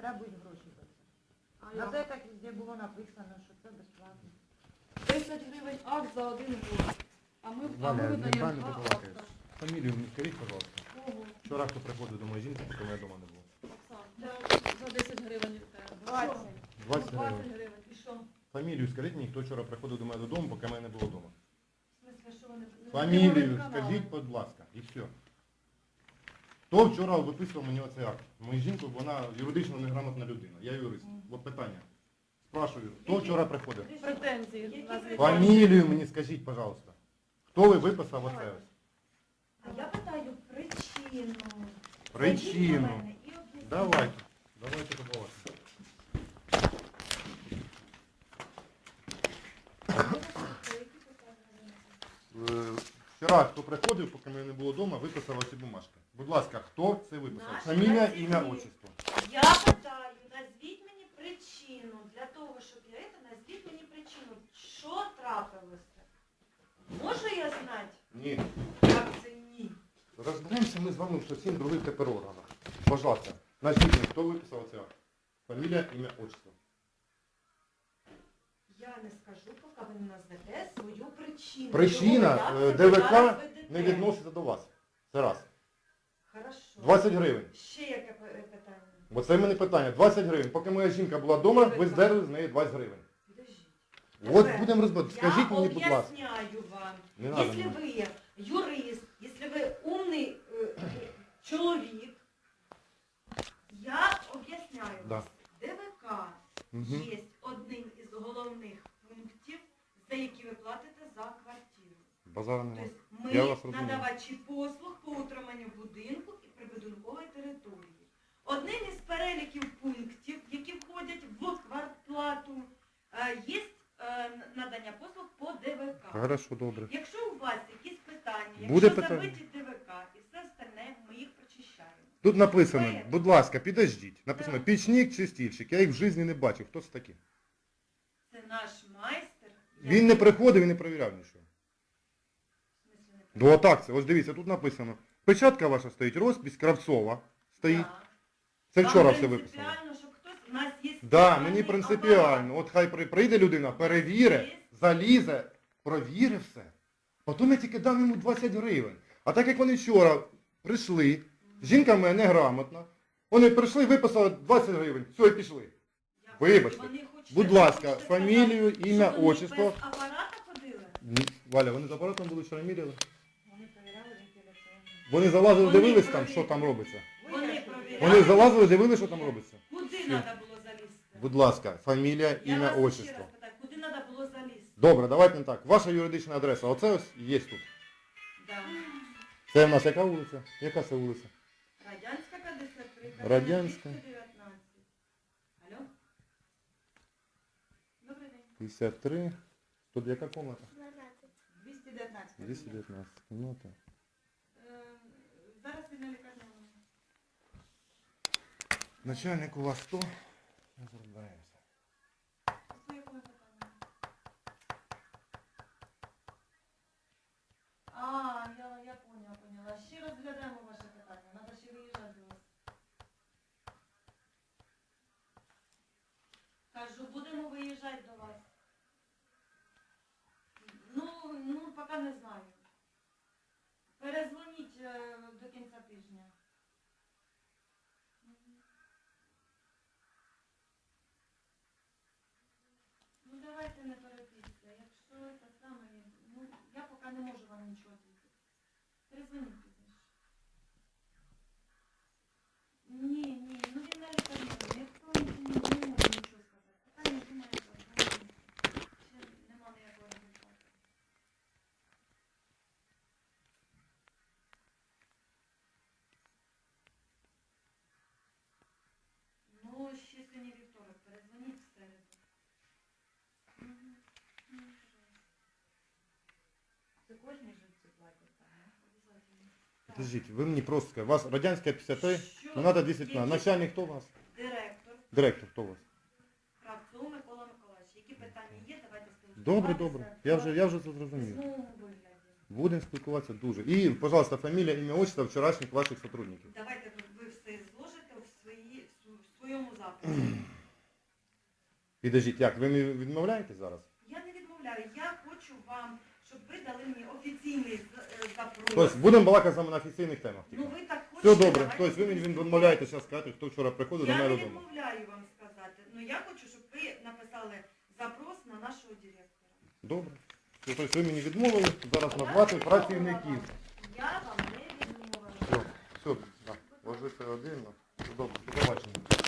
требують гроші за це. А На як? це так везде було написано, що це безплатно. 10 гривень акт за один год. А ми, а ми Валя, видаємо два акта. Фамілію мені скажіть, пожалуйста. Кого? Вчора хто приходив до моєї жінки, поки мене вдома не було. Оксан, за 10 гривень від тебе. 20. 20 20 гривень. гривень. І що? Фамілію скажіть мені, хто вчора приходив до мене додому, поки мене не було вдома. В смысле, що вони... Фамілію скажіть, будь ласка, і все. Хто вчора виписував мені оцей акт? Мою жінку, вона юридично неграмотна людина. Я юрист. От питання. Спрашую, хто вчора приходив? Претензії. Фамілію мені скажіть, пожалуйста. Хто ви виписав оце ось? А я питаю причину. Причину. мене і об'ясніть. Давайте. Давайте побалакаємо. Е, Вчора, хто приходив, поки мене не було вдома, виписав оці бумажки. Будь ласка, хто це виписав? Наш Фамілія, працівник. ім'я, отчество. Я питаю, назвіть мені причину. Для того, щоб я це, назвіть мені причину. Що трапилося? Можу я знати, Ні. як це ні? Розберемося ми з вами в зовсім других тепер органах. Пожалуйста, назвіть мені, хто виписав акт? Фамілія, ім'я, отчество Я не скажу, поки ви не назвете свою причину. Причина, Чого ви е, так себе ДВК зараз ведете? не відноситься до вас. Це раз. Хорошо. 20 гривень. Ще яке пи- питання? Бо це в мене питання. 20 гривень. Поки моя жінка була вдома, ви здерли з неї 20 гривень. Підождіть. От Тепер будемо розбирати. Скажіть мені, будь ласка. Я об'ясняю вам. Не надо Если мені. вы юрист, если вы умный э, человек, я об'ясняю Да. вас. ДВК Мгм. є квартиру. Немає. Тобто Я ми вас розумію. надавачі послуг по утриманню будинку і прибудинкової території. Одним із переліків пунктів, які входять в квартплату, е, є е, надання послуг по ДВК. Хорошо, добре. Якщо у вас якісь питання, якщо Буде питання. забиті ДВК і все остальне, ми їх прочищаємо. Тут написано, будь ласка, підождіть. Написано Да. пічник, чистильщик. Я їх в житті не бачив. Хто це такі? Це наш майстер. Він не приходив і не перевіряв нічого. Ну отак це. Ось дивіться, тут написано. Печатка ваша стоїть, розпись Кравцова стоїть. Це вчора все виписано. принципіально, щоб хтось у нас є Да, мені принципіально. От хай при- прийде людина, перевіре, залізе, провіре все. Потім я тільки дам йому 20 гривень. А так як вони вчора прийшли, жінка в мене неграмотна, вони прийшли, виписали 20 гривень, все, і пішли. Вибачте. Вони Будь ласка, фамілію, ім'я, що вони отчество. без апарата ходили? Ні, Валя, вони з апаратом були вчора міряли. Вони залазили, Вони дивились там, що там робиться. Вони провіряли. Вони залазили, дивились, що там робиться. Куди треба було залізти? Будь ласка, фамілія, Я ім'я, вас ще отчество. раз питаю, куди треба було залізти? Добре, давайте не так. Ваша юридична адреса, оце ось є тут. Да. Це в нас яка вулиця? Яка це вулиця? Радянська 53, Радянська. 219. Алло? Добрий день. 53. Тут яка комната? 219. 219. Ну так. Е, Зараз він на лікарняному. Начальник у вас хто? Ми розберемося. По якому питанню? А, я, я поняла, поняла. Ще розглядаємо ваше питання. Треба ще виїжджати до вас. Кажу, будемо виїжджати до вас. Ну, ну, поки не знаю. Перезвоніть е, до кінця тижня. Ну давайте не торопіться. Якщо це саме, ну я поки не можу вам нічого відповісти. Перезвоніть пізніше. Ні, ні, ну він на лікарні. Ніхто не не може нічого сказати. Питання думаю, що ну, ще нема ніякого результату. Ну, ще сьогодні вівторок, перезвоніть в середу. Мгм. Ну, пожалуйста. Це кожній житці платять там. Подождіть, ви мені просто скажете, у вас радянська 53, Що? ну треба 200 Які- Начальник хто у вас? Директор, Директор хто у вас? Кравцов Микола Миколаївич. Які питання є, давайте спілкуватися. Добре, добре. Я вже, я вже це зрозумів. В вигляді. Будемо спілкуватися дуже. І, пожалуйста, фамілія, ім'я, отчество вчорашніх ваших сотрудників. Давайте ви- все зложите в, свої, в своєму запиті. запит. Підождіть, як, ви мені відмовляєте зараз? Я не відмовляю, я хочу вам, щоб ви дали мені офіційний з- е, запрос. Тобто будемо балакати саме на офіційних темах. тільки. Ну ви так хочете. Все добре. давайте Тобто ви мені відмовляєте зараз сказати, хто вчора приходив до Я мене не додому. відмовляю вам сказати. Ну я хочу, щоб ви написали запрос на нашого директора. Добре. Тобто ви мені відмовили зараз Я назвати працівників. Я вам не відмовила. Все, все, так. Ложиться один. Все добре, до побачення.